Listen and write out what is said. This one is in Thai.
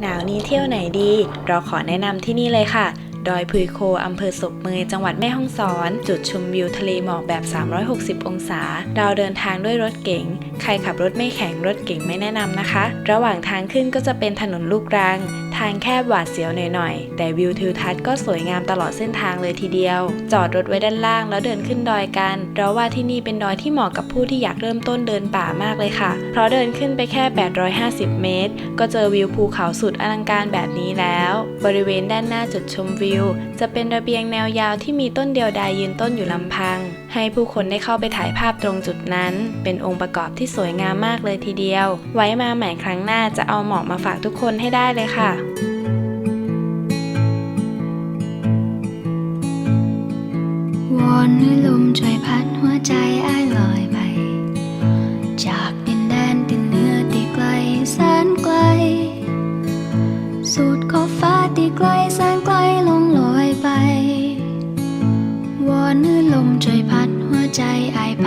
หนาวนี้เที่ยวไหนดี เราขอแนะนำที่นี่เลยค่ะ ดอยพุยโคอำเภอศพเมยจังหวัดแม่ฮ่องสอน จุดชมวิวทะเลหมอกแบบ 360 องศา เราเดินทางด้วยรถเก๋ง ใครขับรถไม่แข็งรถเก๋งไม่แนะนำนะคะ ระหว่างทางขึ้นก็จะเป็นถนนลูกรัง ทางแคบหวาดเสียวหน่อยๆ แต่วิวทิวทัศน์ก็สวยงามตลอดเส้นทางเลยทีเดียว จอดรถไว้ด้านล่างแล้วเดินขึ้นดอยกันเพราะว่าที่นี่เป็นดอยที่เหมาะกับผู้ที่อยากเริ่มต้นเดินป่ามากเลยค่ะ เพราะเดินขึ้นไปแค่ 850 เมตร ก็เจอวิวภูเขาสุดอลังการแบบนี้แล้ว บริเวณด้านหน้าจุดชมวิว จะเป็นระเบียงแนวยาวที่มีต้นเดียวดายยืนต้นอยู่ลำพัง ให้ผู้คนได้เข้าไปถ่ายภาพตรงจุดนั้น เป็นองค์ประกอบที่สวยงามมากเลยทีเดียว ไว้มาใหม่ครั้งหน้าจะเอาหมอกมาฝากทุกคนให้ได้เลยค่ะวอนให้ลมช่วยพัดหัวใจอ้ายลอยไป จากดินแดนติดเหนื้อตีไกลแสนไกล สุดขอบฟ้าตีไกลแสนไกลลงล อยไปวอนให้ลมช่วยพัดหัวใจอายไป